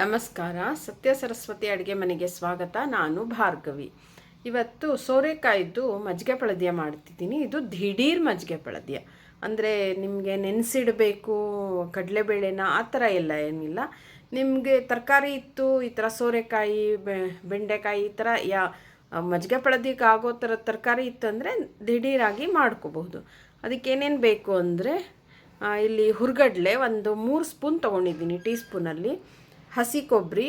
ನಮಸ್ಕಾರ. ಸತ್ಯ ಸರಸ್ವತಿ ಅಡುಗೆ ಮನೆಗೆ ಸ್ವಾಗತ. ನಾನು ಭಾರ್ಗವಿ. ಇವತ್ತು ಸೋರೆಕಾಯಿದ್ದು ಮಜ್ಜಿಗೆ ಪಳದ್ಯ ಮಾಡ್ತಿದ್ದೀನಿ. ಇದು ದಿಢೀರ್ ಮಜ್ಜಿಗೆ ಪಳದ್ಯ. ಅಂದರೆ ನಿಮಗೆ ನೆನೆಸಿಡಬೇಕು, ಕಡಲೆಬೇಳೆನ, ಆ ಥರ ಎಲ್ಲ ಏನಿಲ್ಲ. ನಿಮಗೆ ತರಕಾರಿ ಇತ್ತು, ಈ ಥರ ಸೋರೆಕಾಯಿ ಬೆಂಡೆಕಾಯಿ, ಈ ಥರ ಯಾ, ಮಜ್ಜಿಗೆ ಪಳದಿಗೆ ಆಗೋ ಥರ ತರಕಾರಿ ಇತ್ತು ಅಂದರೆ ದಿಢೀರಾಗಿ ಮಾಡ್ಕೋಬಹುದು. ಅದಕ್ಕೆ ಏನೇನು ಬೇಕು ಅಂದರೆ ಇಲ್ಲಿ ಹುರ್ಗಡ್ಲೆ ಒಂದು ಮೂರು ಸ್ಪೂನ್ ತೊಗೊಂಡಿದ್ದೀನಿ ಟೀ ಸ್ಪೂನಲ್ಲಿ ಹಸಿ ಕೊಬ್ಬರಿ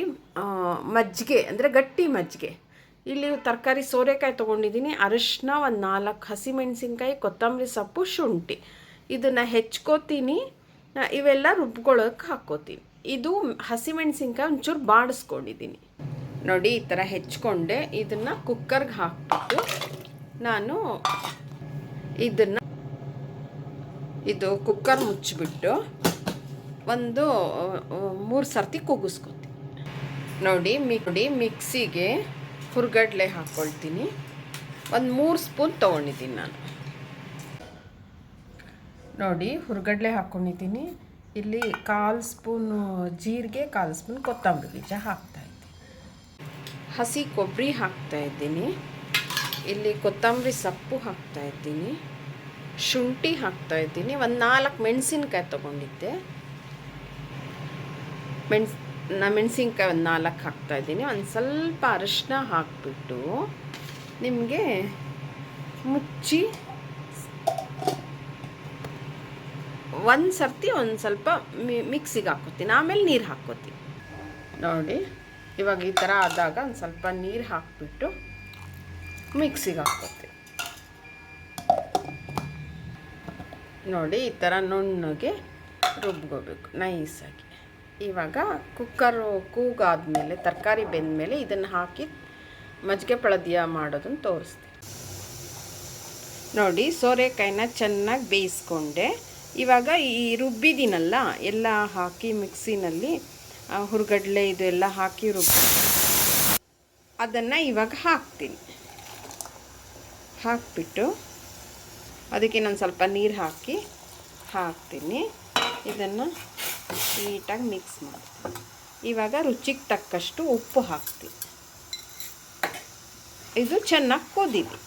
ಮಜ್ಜಿಗೆ, ಅಂದರೆ ಗಟ್ಟಿ ಮಜ್ಜಿಗೆ. ಇಲ್ಲಿ ತರಕಾರಿ ಸೋರೆಕಾಯಿ ತೊಗೊಂಡಿದ್ದೀನಿ. ಅರಿಶಿನ ಒಂದು ನಾಲ್ಕು ಹಸಿಮೆಣಸಿನ್ಕಾಯಿ ಕೊತ್ತಂಬರಿ ಸೊಪ್ಪು, ಶುಂಠಿ. ಇದನ್ನು ಹೆಚ್ಕೋತೀನಿ. ಇವೆಲ್ಲ ರುಬ್ಕೊಳ್ಳೋಕೆ ಹಾಕ್ಕೋತೀನಿ. ಇದು ಹಸಿಮೆಣಸಿನ್ಕಾಯಿ ಒಂಚೂರು ಬಾಡಿಸ್ಕೊಂಡಿದ್ದೀನಿ. ನೋಡಿ, ಈ ಥರ ಹೆಚ್ಕೊಂಡೆ. ಇದನ್ನು ಕುಕ್ಕರ್ಗೆ ಹಾಕ್ಬಿಟ್ಟು ನಾನು ಇದನ್ನು ಇದು ಕುಕ್ಕರ್ ಮುಚ್ಚಿಬಿಟ್ಟು ಒಂದು ಮೂರು ಸರ್ತಿ ಕೂಗಿಸ್ಕೊತೀನಿ. ನೋಡಿ ಮಿಕ್ಡಿ ಮಿಕ್ಸಿಗೆ ಹುರ್ಗಡ್ಲೆ ಹಾಕ್ಕೊಳ್ತೀನಿ ಒಂದು ಮೂರು ಸ್ಪೂನ್ ತೊಗೊಂಡಿದ್ದೀನಿ ನಾನು. ನೋಡಿ, ಹುರ್ಗಡ್ಲೆ ಹಾಕ್ಕೊಂಡಿದ್ದೀನಿ ಇಲ್ಲಿ ಕಾಲು ಸ್ಪೂನು, ಜೀರಿಗೆ, ಕಾಲು ಸ್ಪೂನ್ ಕೊತ್ತಂಬರಿ ಬೀಜ ಹಾಕ್ತಾ ಇದ್ದೀನಿ. ಹಸಿ ಕೊಬ್ಬರಿ ಹಾಕ್ತಾ ಇದ್ದೀನಿ. ಇಲ್ಲಿ ಕೊತ್ತಂಬರಿ ಸೊಪ್ಪು ಹಾಕ್ತಾ ಇದ್ದೀನಿ. ಶುಂಠಿ ಹಾಕ್ತಾ ಇದ್ದೀನಿ. ಒಂದು ನಾಲ್ಕು ಮೆಣಸಿನ್ಕಾಯಿ ತೊಗೊಂಡಿದ್ದೆ. ಮೆಣಸ್, ನಾ ಮೆಣಸಿನ್ಕಾಯಿ ಒಂದು ನಾಲ್ಕು ಹಾಕ್ತಾ ಇದ್ದೀನಿ. ಒಂದು ಸ್ವಲ್ಪ ಅರಶಿನ ಹಾಕಿಬಿಟ್ಟು ನಿಮಗೆ ಮುಚ್ಚಿ ಒಂದು ಸರ್ತಿ ಒಂದು ಸ್ವಲ್ಪ ಮಿಕ್ಸಿಗೆ ಹಾಕೋತೀನಿ. ಆಮೇಲೆ ನೀರು ಹಾಕ್ಕೋತೀನಿ ನೋಡಿ, ಇವಾಗ ಈ ಥರ ಆದಾಗ ಒಂದು ಸ್ವಲ್ಪ ನೀರು ಹಾಕಿಬಿಟ್ಟು ಮಿಕ್ಸಿಗೆ ಹಾಕ್ಕೋತೀನಿ ನೋಡಿ, ಈ ಥರ ನುಣ್ಣಗೆ ರುಬ್ಕೋಬೇಕು. ನೈಸಾಗಿ. ಇವಾಗ ಕುಕ್ಕರು ಕೂಗಾದ್ಮೇಲೆ, ತರಕಾರಿ ಬೆಂದಮೇಲೆ ಇದನ್ನು ಹಾಕಿ ಮಜ್ಜಿಗೆ ಪಳದಿಯ ಮಾಡೋದನ್ನು ತೋರಿಸ್ತೀನಿ. ನೋಡಿ, ಸೋರೆಕಾಯಿನ ಚೆನ್ನಾಗಿ ಬೇಯಿಸ್ಕೊಂಡೆ. ಇವಾಗ ಈ ರುಬ್ಬಿದ್ದೀನಲ್ಲ ಎಲ್ಲ ಹಾಕಿ ಮಿಕ್ಸಿನಲ್ಲಿ ಹುರ್ಗಡ್ಲೆ ಇದು ಎಲ್ಲ ಹಾಕಿ ರುಬ್ಬಿ. ಅದನ್ನು ಇವಾಗ ಹಾಕ್ತೀನಿ. ಹಾಕ್ಬಿಟ್ಟು ಅದಕ್ಕೆ ನಾನು ಸ್ವಲ್ಪ ನೀರು ಹಾಕಿ ಹಾಕ್ತೀನಿ. ಇದನ್ನು ನೀಟಾಗಿ ಮಿಕ್ಸ್ ಮಾಡ್ತೀನಿ. ಇವಾಗ ರುಚಿಗೆ ತಕ್ಕಷ್ಟು ಉಪ್ಪು ಹಾಕ್ತೀನಿ. ಇದು ಚೆನ್ನಾಗಿ ಕುದಿದೆ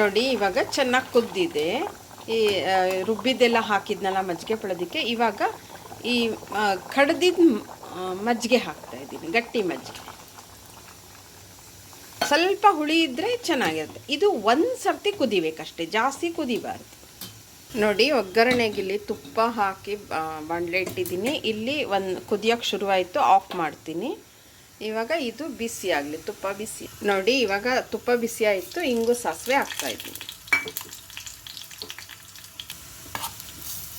ನೋಡಿ, ಇವಾಗ ಚೆನ್ನಾಗಿ ಕುದ್ದಿದೆ. ಈ ರುಬ್ಬಿದ್ದೆಲ್ಲ ಹಾಕಿದ್ನಲ್ಲ ಮಜ್ಜಿಗೆ ಪಳೋದಕ್ಕೆ ಇವಾಗ ಈ ಕಡ್ದಿದ್ದ ಮಜ್ಜಿಗೆ ಹಾಕ್ತಾ ಇದ್ದೀನಿ, ಗಟ್ಟಿ ಮಜ್ಜಿಗೆ. ಸ್ವಲ್ಪ ಹುಳಿ ಇದ್ದರೆ ಚೆನ್ನಾಗಿರುತ್ತೆ. ಇದು ಒಂದು ಸರ್ತಿ ಕುದಿಬೇಕಷ್ಟೇ, ಜಾಸ್ತಿ ಕುದಿಬಾರ್ದು. ನೋಡಿ, ಒಗ್ಗರಣೆಗೆ ಇಲ್ಲಿ ತುಪ್ಪ ಹಾಕಿ ಬಾಣಲೆ ಇಟ್ಟಿದ್ದೀನಿ. ಇಲ್ಲಿ ಒಂದು ಕುದಿಯೋಕ್ಕೆ ಶುರುವಾಯಿತು, ಆಫ್ ಮಾಡ್ತೀನಿ. ಇವಾಗ ಇದು ಬಿಸಿ ಆಗಲಿ, ತುಪ್ಪ ಬಿಸಿ. ನೋಡಿ, ಇವಾಗ ತುಪ್ಪ ಬಿಸಿ ಆಯಿತು, ಇಂಗು ಸಾಸಿವೆ ಹಾಕ್ತಾಯಿದ್ದೀನಿ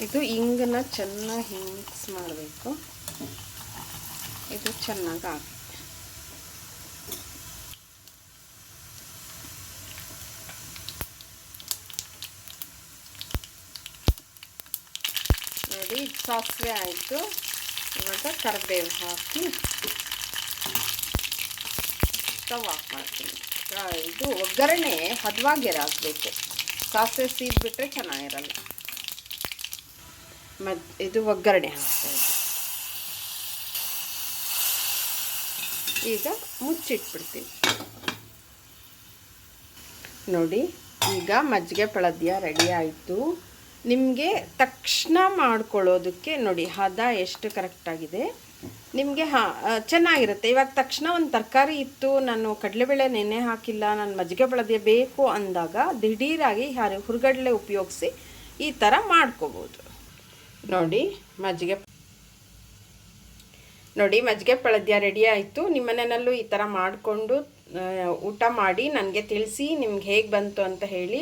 ಇದು ಹಿಂಗನ್ನ ಚೆನ್ನಾಗಿ ಮಿಕ್ಸ್ ಮಾಡಬೇಕು. ಇದು ಚೆನ್ನಾಗಿ ಹಾಕಿ ನೋಡಿ, ಸಾಸಿವೆ ಆಯಿತು. ಇವಾಗ ಕರಿಬೇವು ಹಾಕಿ ಸ್ಟವ್ ಆಫ್ ಮಾಡ್ತೀನಿ. ಇದು ಒಗ್ಗರಣೆ ಹದವಾಗಿರಾಗಬೇಕು ಸಾಸಿವೆ ಸೀದ್ಬಿಟ್ರೆ ಚೆನ್ನಾಗಿರಲ್ಲ. ಮತ್ತು ಇದು ಒಗ್ಗರಣೆ ಹಾಕ್ತಾ ಇದ್ದೀನಿ ಈಗ ಮುಚ್ಚಿಟ್ಬಿಡ್ತೀನಿ. ನೋಡಿ, ಈಗ ಮಜ್ಜಿಗೆ ಪಳದ್ಯ ರೆಡಿ ಆಯಿತು. ನಿಮಗೆ ತಕ್ಷಣ ಮಾಡ್ಕೊಳ್ಳೋದಕ್ಕೆ ನೋಡಿ, ಹದ ಎಷ್ಟು ಕರೆಕ್ಟಾಗಿದೆ ನಿಮಗೆ ಹಾಂ ಚೆನ್ನಾಗಿರುತ್ತೆ. ಇವಾಗ ತಕ್ಷಣ ಒಂದು ತರಕಾರಿ ಇತ್ತು, ನಾನು ಕಡಲೆಬೇಳೆ ನೆನೆ ಹಾಕಿಲ್ಲ, ನಾನು ಮಜ್ಜಿಗೆ ಪಳದ್ಯ ಬೇಕು ಅಂದಾಗ ದಿಢೀರಾಗಿ ಯಾರು ಹುರುಗಡಲೆ ಉಪಯೋಗಿಸಿ ಈ ಥರ ಮಾಡ್ಕೋಬೋದು. ನೋಡಿ, ಮಜ್ಜಿಗೆ ನೋಡಿ, ಮಜ್ಜಿಗೆ ಪಳದ್ಯ ರೆಡಿ ಆಯಿತು. ನಿಮ್ಮ ಮನೆಯಲ್ಲೂ ಈ ಥರ ಮಾಡಿಕೊಂಡು ಊಟ ಮಾಡಿ ನನಗೆ ತಿಳಿಸಿ, ನಿಮ್ಗೆ ಹೇಗೆ ಬಂತು ಅಂತ ಹೇಳಿ.